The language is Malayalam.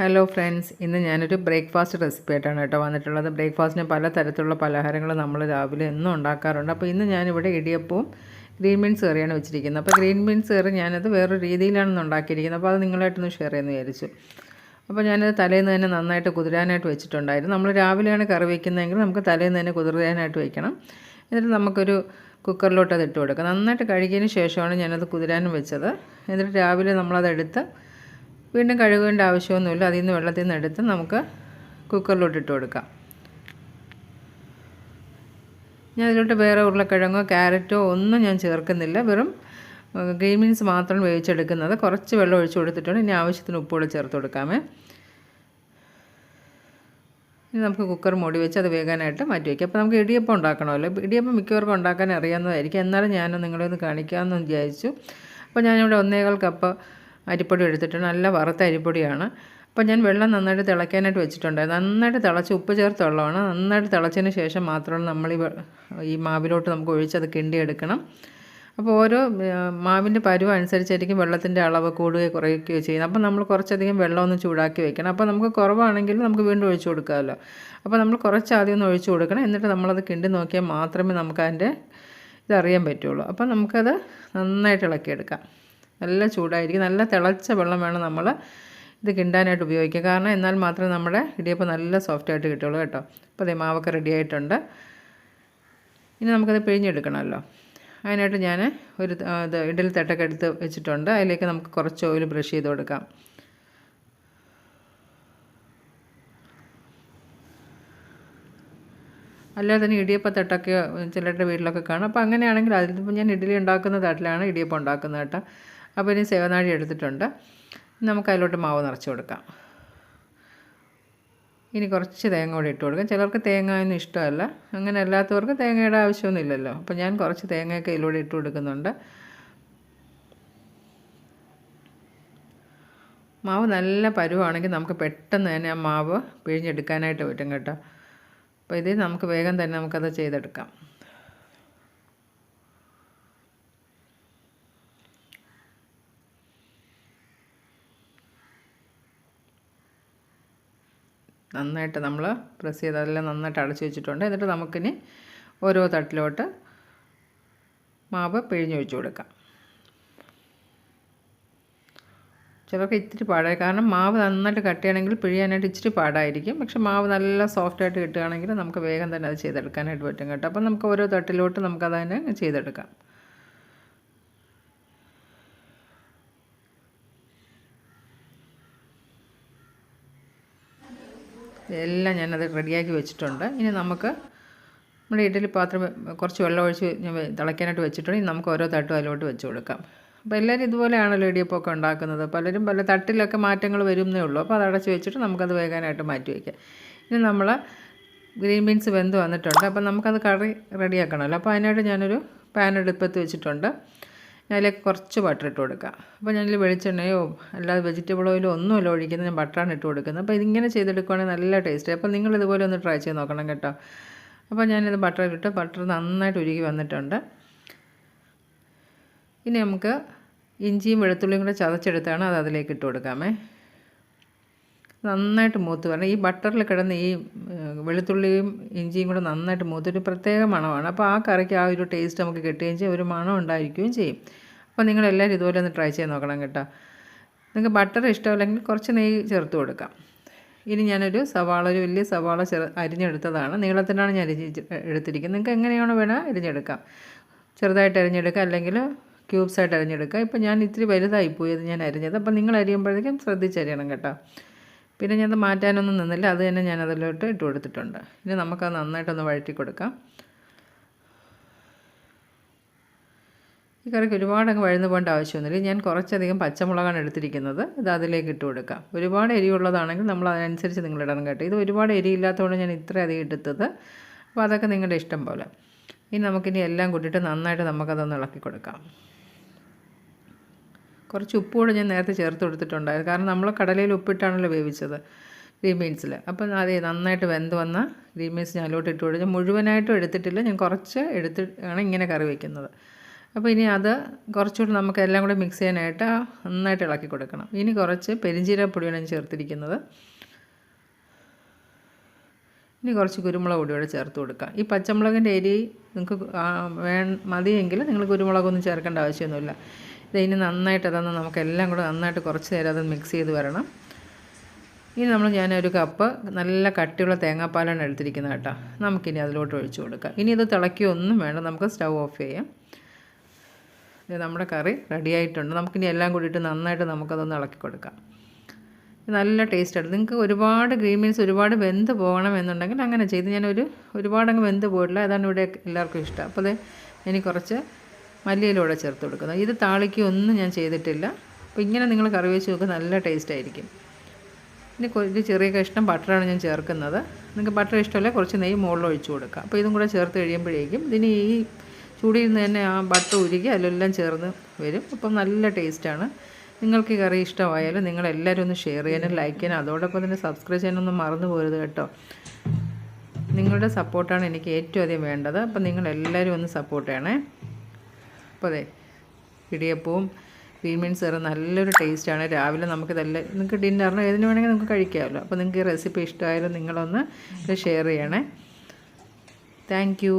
ഹലോ ഫ്രണ്ട്സ് ഇന്ന് ഞാനൊരു ബ്രേക്ക്ഫാസ്റ്റ് റെസിപ്പി ആയിട്ടാണ് കേട്ടോ വന്നിട്ടുള്ളത്. ബ്രേക്ക്ഫാസ്റ്റിന് പല തരത്തിലുള്ള പലഹാരങ്ങൾ നമ്മൾ രാവിലെ എന്നും ഉണ്ടാക്കാറുണ്ട്. അപ്പോൾ ഇന്ന് ഞാനിവിടെ ഇടിയപ്പവും ഗ്രീൻ ബീൻസ് കറിയാണ് വെച്ചിരിക്കുന്നത്. അപ്പോൾ ഗ്രീൻ ബീൻസ് കറി ഞാനത് വേറൊരു രീതിയിലാണ് ഉണ്ടാക്കിയിരിക്കുന്നത്. അപ്പോൾ അത് നിങ്ങളായിട്ടൊന്ന് ഷെയർ ചെയ്യുന്നു വിചാരിച്ചു. അപ്പോൾ ഞാനത് തലേന്ന് തന്നെ നന്നായിട്ട് കുതിരാനായിട്ട് വെച്ചിട്ടുണ്ടായിരുന്നു. നമ്മൾ രാവിലെയാണ് കറി വയ്ക്കുന്നതെങ്കിൽ നമുക്ക് തലേന്ന് തന്നെ കുതിരാനായിട്ട് വയ്ക്കണം എന്നിട്ട് നമുക്കൊരു കുക്കറിലോട്ട് അത് ഇട്ട് കൊടുക്കാം. നന്നായിട്ട് കഴുകിയതിന് ശേഷമാണ് ഞാനത് കുതിരാനും വെച്ചത്. എന്നിട്ട് രാവിലെ നമ്മളതെടുത്ത് വീണ്ടും കഴുകേണ്ട ആവശ്യമൊന്നുമില്ല. അതിൽ നിന്ന് വെള്ളത്തിൽ നിന്ന് എടുത്ത് നമുക്ക് കുക്കറിലോട്ട് ഇട്ട് കൊടുക്കാം. ഞാൻ അതിലോട്ട് വേറെ ഉരുളക്കിഴങ്ങോ ക്യാരറ്റോ ഒന്നും ഞാൻ ചേർക്കുന്നില്ല. വെറും ഗ്രീൻ ബീൻസ് മാത്രം വേവിച്ചെടുക്കുന്നത്. കുറച്ച് വെള്ളം ഒഴിച്ചു കൊടുത്തിട്ടുണ്ട്. ഇനി ആവശ്യത്തിന് ഉപ്പുകൂടെ ചേർത്ത് കൊടുക്കാമേ. ഇനി നമുക്ക് കുക്കർ മൂടി വെച്ച് അത് വേകാനായിട്ട് മാറ്റി വയ്ക്കാം അപ്പോൾ നമുക്ക് ഇടിയപ്പം ഉണ്ടാക്കണമല്ലോ. ഇടിയപ്പം മിക്കവർക്കും ഉണ്ടാക്കാൻ അറിയാവുന്നതായിരിക്കും. എന്നാലും ഞാൻ നിങ്ങളെ ഒന്ന് കാണിക്കാമെന്ന് വിചാരിച്ചു. അപ്പോൾ ഞാനിവിടെ ഒന്നേകാൽ കപ്പ് അരിപ്പൊടി എടുത്തിട്ട് നല്ല വറുത്ത അരിപ്പൊടിയാണ്. അപ്പോൾ ഞാൻ വെള്ളം നന്നായിട്ട് തിളയ്ക്കാനായിട്ട് വെച്ചിട്ടുണ്ട്. നന്നായിട്ട് തിളച്ച് ഉപ്പ് ചേർത്ത വെള്ളമാണ്. നന്നായിട്ട് തിളച്ചതിന് ശേഷം മാത്രമാണ് നമ്മൾ ഈ ഈ മാവിലോട്ട് നമുക്ക് ഒഴിച്ച് ഒഴിച്ചത് കിണ്ടിയെടുക്കണം. അപ്പോൾ ഓരോ മാവിന്റെ പരുവം അനുസരിച്ചായിരിക്കും വെള്ളത്തിന്റെ അളവ് കൂടുകയോ കുറയുകയോ ചെയ്യുന്നത്. അപ്പോൾ നമ്മൾ കുറച്ചധികം വെള്ളം ഒന്ന് ചൂടാക്കി വെക്കണം. അപ്പോൾ നമുക്ക് കുറവാണെങ്കിൽ നമുക്ക് വീണ്ടും ഒഴിച്ചു കൊടുക്കാമല്ലോ. അപ്പോൾ നമ്മൾ കുറച്ച് ആദ്യം ഒന്ന് ഒഴിച്ചു കൊടുക്കണം. എന്നിട്ട് നമ്മളത് കിണ്ടി നോക്കിയാൽ മാത്രമേ നമുക്ക് അതിന്റെ ഇതറിയാൻ പറ്റുള്ളൂ. അപ്പോൾ നമുക്കത് നന്നായിട്ട് ഇളക്കിയെടുക്കാം. നല്ല ചൂടായിരിക്കും. നല്ല തിളച്ച വെള്ളം വേണം നമ്മൾ ഇത് കിണ്ടാനായിട്ട് ഉപയോഗിക്കുക കാരണം എന്നാൽ മാത്രമേ നമ്മുടെ ഇടിയപ്പം നല്ല സോഫ്റ്റായിട്ട് കിട്ടുള്ളൂ കേട്ടോ. അപ്പോൾ അതേ മാവൊക്കെ റെഡി ആയിട്ടുണ്ട്. ഇനി നമുക്കത് പിഴിഞ്ഞെടുക്കണമല്ലോ. അതിനായിട്ട് ഞാൻ ഒരു ഇത് ഇഡലി തട്ടൊക്കെ എടുത്ത് വെച്ചിട്ടുണ്ട്. അതിലേക്ക് നമുക്ക് കുറച്ച് ഓയിൽ ബ്രഷ് ചെയ്ത് കൊടുക്കാം. അല്ലാതെ തന്നെ ഇടിയപ്പത്തട്ടൊക്കെ ചിലരുടെ വീട്ടിലൊക്കെ കാണും. അപ്പോൾ അങ്ങനെയാണെങ്കിൽ അതിലിപ്പോൾ ഞാൻ ഇഡ്ഡലി ഉണ്ടാക്കുന്ന തട്ടിലാണ് ഇടിയപ്പം ഉണ്ടാക്കുന്നത് കേട്ടോ. അപ്പോൾ ഇനി സേവനാഴി എടുത്തിട്ടുണ്ട്. നമുക്ക് അതിലോട്ട് മാവ് നിറച്ച് കൊടുക്കാം. ഇനി കുറച്ച് തേങ്ങ കൂടി ഇട്ട് കൊടുക്കാം. ചിലർക്ക് തേങ്ങ ഒന്നും ഇഷ്ടമല്ല. അങ്ങനെ അല്ലാത്തവർക്ക് തേങ്ങയുടെ ആവശ്യമൊന്നുമില്ലല്ലോ അപ്പോൾ ഞാൻ കുറച്ച് തേങ്ങയൊക്കെ ഇതിലൂടെ ഇട്ട് കൊടുക്കുന്നുണ്ട്. മാവ് നല്ല പരുവാണെങ്കിൽ നമുക്ക് പെട്ടെന്ന് തന്നെ ആ മാവ് പിഴിഞ്ഞെടുക്കാനായിട്ട് പറ്റും കേട്ടോ. അപ്പോൾ ഇത് നമുക്ക് വേഗം തന്നെ നമുക്കത് ചെയ്തെടുക്കാം. നന്നായിട്ട് നമ്മൾ പ്രസ് ചെയ്ത് അതെല്ലാം നന്നായിട്ട് അടച്ചു വെച്ചിട്ടുണ്ട്. എന്നിട്ട് നമുക്കിനി ഓരോ തട്ടിലോട്ട് മാവ് പിഴിഞ്ഞ് പിഴിഞ്ഞൊഴിച്ച് കൊടുക്കാം. ചിലർക്ക് ഇത്തിരി പാടായി. കാരണം മാവ് നന്നായിട്ട് കട്ടിയാണെങ്കിൽ പിഴിയാനായിട്ട് ഇച്ചിരി പാടായിരിക്കും. പക്ഷെ മാവ് നല്ല സോഫ്റ്റായിട്ട് കിട്ടുകയാണെങ്കിൽ നമുക്ക് വേഗം തന്നെ അത് ചെയ്തെടുക്കാനായിട്ട് പറ്റും കേട്ടോ. അപ്പം നമുക്ക് ഓരോ തട്ടിലോട്ട് നമുക്കത് തന്നെ ചെയ്തെടുക്കാം. എല്ലാം ഞാനത് റെഡിയാക്കി വെച്ചിട്ടുണ്ട്. ഇനി നമുക്ക് നമ്മുടെ ഇഡലി പാത്രം കുറച്ച് വെള്ളം ഒഴിച്ച് ഞാൻ തിളയ്ക്കാനായിട്ട് വെച്ചിട്ടുണ്ട്. ഇനി നമുക്ക് ഓരോ തട്ടും അതിലോട്ട് വെച്ച് കൊടുക്കാം. അപ്പോൾ എല്ലാവരും ഇതുപോലെയാണല്ലോ ഇടിയപ്പമൊക്കെ ഉണ്ടാക്കുന്നത്. പലരും പല തട്ടിലൊക്കെ മാറ്റങ്ങൾ വരുന്നേ ഉള്ളൂ. അപ്പോൾ അത് അടച്ച് വെച്ചിട്ട് നമുക്കത് വേകാനായിട്ട് മാറ്റി വയ്ക്കാം ഇനി നമ്മൾ ഗ്രീൻ ബീൻസ് വെന്ത് വന്നിട്ടുണ്ട്. അപ്പോൾ നമുക്കത് കറി റെഡിയാക്കണമല്ലോ. അപ്പോൾ അതിനായിട്ട് ഞാനൊരു പാൻ എടുപ്പത്ത് വെച്ചിട്ടുണ്ട്. അതിലേക്ക് കുറച്ച് ബട്ടർ ഇട്ട് കൊടുക്കുക. അപ്പോൾ ഞാനിൽ വെളിച്ചെണ്ണയോ അല്ലാതെ വെജിറ്റബിൾ ഓയിലോ ഒന്നുമല്ല ഒഴിക്കുന്നത് ഞാൻ ബട്ടറാണ് ഇട്ട് കൊടുക്കുന്നത്. അപ്പോൾ ഇതിങ്ങനെ ചെയ്തെടുക്കുകയാണെങ്കിൽ നല്ല ടേസ്റ്റ് അപ്പോൾ നിങ്ങൾ ഇതുപോലെ ഒന്ന് ട്രൈ ചെയ്ത് നോക്കണം കേട്ടോ. അപ്പോൾ ഞാനിത് ബട്ടറിലിട്ട് ബട്ടർ നന്നായിട്ട് ഉരുകി വന്നിട്ടുണ്ട്. ഇനി നമുക്ക് ഇഞ്ചിയും വെളുത്തുള്ളിയും കൂടെ ചതച്ചെടുത്താണ് അത് അതിലേക്ക് ഇട്ട് കൊടുക്കാമേ. നന്നായിട്ട് മൂത്ത് വരണം. ഈ ബട്ടറിൽ കിടന്ന് ഈ വെളുത്തുള്ളിയും ഇഞ്ചിയും കൂടെ നന്നായിട്ട് മൂത്തൊരു പ്രത്യേക മണമാണ്. അപ്പോൾ ആ കറിക്ക് ആ ഒരു ടേസ്റ്റ് നമുക്ക് കിട്ടുകയും ചെയ്യും. ഒരു മണം ഉണ്ടായിരിക്കുകയും ചെയ്യും. അപ്പോൾ നിങ്ങളെല്ലാവരും ഇതുപോലെ ഒന്ന് ട്രൈ ചെയ്ത് നോക്കണം കേട്ടോ. നിങ്ങൾക്ക് ബട്ടർ ഇഷ്ടമല്ലെങ്കിൽ കുറച്ച് നെയ്യ് ചേർത്ത് കൊടുക്കാം. ഇനി ഞാനൊരു സവാള ഒരു വലിയ സവാള ചെറു അരിഞ്ഞെടുത്തതാണ്. നീളത്തിനാണ് ഞാൻ അരിഞ്ഞ് എടുത്തിരിക്കുന്നത്. നിങ്ങൾക്ക് എങ്ങനെയാണോ വേണം അരിഞ്ഞെടുക്കാം. ചെറുതായിട്ട് അരിഞ്ഞെടുക്കാം അല്ലെങ്കിൽ ക്യൂബ്സായിട്ട് അരിഞ്ഞെടുക്കുക. ഇപ്പോൾ ഞാൻ ഇത്തിരി വലുതായി പോയത് ഞാൻ അരിഞ്ഞത്. അപ്പോൾ നിങ്ങൾ അരിയുമ്പോഴേക്കും ശ്രദ്ധിച്ചരിയണം കേട്ടോ. പിന്നെ ഞാനത് മാറ്റാനൊന്നും നിന്നില്ല. അത് തന്നെ ഞാൻ അതിലോട്ട് ഇട്ട് കൊടുത്തിട്ടുണ്ട്. ഇനി നമുക്കത് നന്നായിട്ടൊന്ന് വഴറ്റി കൊടുക്കാം. ഈ കറിക്ക് ഒരുപാട് അങ്ങ് വഴുന്നു പോകേണ്ട ആവശ്യമൊന്നുമില്ല. ഞാൻ കുറച്ചധികം പച്ചമുളകാണ് എടുത്തിരിക്കുന്നത്. ഇത് അതിലേക്ക് ഇട്ട് കൊടുക്കാം. ഒരുപാട് എരിവുള്ളതാണെങ്കിൽ നമ്മൾ അതിനനുസരിച്ച് നിങ്ങൾ ഇടണം കേട്ടോ. ഇത് ഒരുപാട് എരിയില്ലാത്തതുകൊണ്ട് ഞാൻ ഇത്രയധികം എടുത്തത് അപ്പോൾ അതൊക്കെ നിങ്ങളുടെ ഇഷ്ടം പോലെ. ഇനി നമുക്കിനി എല്ലാം കൂട്ടിയിട്ട് നന്നായിട്ട് നമുക്കതൊന്ന് ഇളക്കി കൊടുക്കാം. കുറച്ച് ഉപ്പ് കൂടെ ഞാൻ നേരത്തെ ചേർത്ത് കൊടുത്തിട്ടുണ്ടായിരുന്നു. കാരണം നമ്മൾ കടലയിൽ ഉപ്പിട്ടാണല്ലോ വേവിച്ചത് ഗ്രീൻ ബീൻസിൽ അപ്പം അതെ നന്നായിട്ട് വെന്ത് വന്ന ഗ്രീൻ ബീൻസ് ഞാൻ അലോട്ട് ഇട്ട് കൊടുത്ത്. മുഴുവനായിട്ടും എടുത്തിട്ടില്ല. ഞാൻ കുറച്ച് എടുത്ത് ആണ് ഇങ്ങനെ കറി വയ്ക്കുന്നത് അപ്പോൾ ഇനി അത് കുറച്ചുകൂടി നമുക്ക് എല്ലാം കൂടി മിക്സ് ചെയ്യാനായിട്ട് നന്നായിട്ട് ഇളക്കി കൊടുക്കണം. ഇനി കുറച്ച് പെരിഞ്ചീരപ്പൊടിയാണ് ഞാൻ ചേർത്തിരിക്കുന്നത്. ഇനി കുറച്ച് കുരുമുളക് പൊടിയോടെ ചേർത്ത് കൊടുക്കാം. ഈ പച്ചമുളകിന്റെ എരി നിങ്ങൾക്ക് വേ മതിയെങ്കിൽ നിങ്ങൾ കുരുമുളകൊന്നും ചേർക്കേണ്ട ആവശ്യമൊന്നുമില്ല. ഇത് ഇനി നന്നായിട്ട് അതൊന്ന് നമുക്കെല്ലാം കൂടെ നന്നായിട്ട് കുറച്ച് നേരം അത് മിക്സ് ചെയ്ത് വരണം. ഇനി നമ്മൾ ഞാനൊരു കപ്പ് നല്ല കട്ടിയുള്ള തേങ്ങാപ്പാലാണ് എടുത്തിരിക്കുന്നത് കേട്ടോ. നമുക്കിനി അതിലോട്ട് ഒഴിച്ചു കൊടുക്കാം. ഇനി ഇത് തിളക്കിയൊന്നും വേണ്ട നമുക്ക് സ്റ്റൗ ഓഫ് ചെയ്യാം. നമ്മുടെ കറി റെഡിയായിട്ടുണ്ട് നമുക്കിനി എല്ലാം കൂടിയിട്ട് നന്നായിട്ട് നമുക്കതൊന്ന് ഇളക്കി കൊടുക്കാം. നല്ല ടേസ്റ്റാണ് നിങ്ങൾക്ക് ഒരുപാട് ഗ്രീൻ ബീൻസ് ഒരുപാട് വെന്ത് പോകണം എന്നുണ്ടെങ്കിൽ അങ്ങനെ ചെയ്ത് ഞാനൊരു ഒരുപാട് അങ്ങ് വെന്ത് പോയിട്ടില്ല. അതാണ് ഇവിടെ എല്ലാവർക്കും ഇഷ്ടം. അപ്പോൾ അത് ഇനി കുറച്ച് മല്ലിയിലൂടെ ചേർത്ത് കൊടുക്കുന്നത് ഇത് താളിക്കൊന്നും ഞാൻ ചെയ്തിട്ടില്ല. അപ്പോൾ ഇങ്ങനെ നിങ്ങൾ കറി വെച്ച് നോക്കുക നല്ല ടേസ്റ്റ് ആയിരിക്കും. ഇനി ഒരു ചെറിയ കഷ്ണം ബട്ടറാണ് ഞാൻ ചേർക്കുന്നത്. നിങ്ങൾക്ക് ബട്ടർ ഇഷ്ടമല്ല കുറച്ച് നെയ്യ് മുകളിൽ ഒഴിച്ചു കൊടുക്കുക അപ്പോൾ ഇതും കൂടെ ചേർത്ത് കഴിയുമ്പോഴേക്കും ഇതിന് ഈ ചൂടിയിൽ നിന്ന് തന്നെ ആ ബട്ടർ ഉരുകി അതിലെല്ലാം ചേർന്ന് വരും. അപ്പം നല്ല ടേസ്റ്റാണ് നിങ്ങൾക്ക് ഈ കറി ഇഷ്ടമായാലും നിങ്ങളെല്ലാവരും ഒന്ന് ഷെയർ ചെയ്യാനും ലൈക്ക് ചെയ്യാനും അതോടൊപ്പം തന്നെ സബ്സ്ക്രൈബ് ചെയ്യാനൊന്നും മറന്നു പോരുത് കേട്ടോ. നിങ്ങളുടെ സപ്പോർട്ടാണ് എനിക്ക് ഏറ്റവും അധികം വേണ്ടത്. അപ്പം നിങ്ങളെല്ലാവരും ഒന്ന് സപ്പോർട്ട് ചെയ്യണേ. അപ്പോൾ അതെ ഇടിയപ്പവും ഗ്രീൻ ബീൻസ് കറി നല്ലൊരു ടേസ്റ്റാണ് രാവിലെ നമുക്കിതെല്ലാം നിങ്ങൾക്ക് ഡിന്നറിന് ഏതിന് വേണമെങ്കിൽ നമുക്ക് കഴിക്കാമല്ലോ. അപ്പോൾ നിങ്ങൾക്ക് ഈ റെസിപ്പി ഇഷ്ടമായാലും നിങ്ങളൊന്ന് ഷെയർ ചെയ്യണേ. താങ്ക്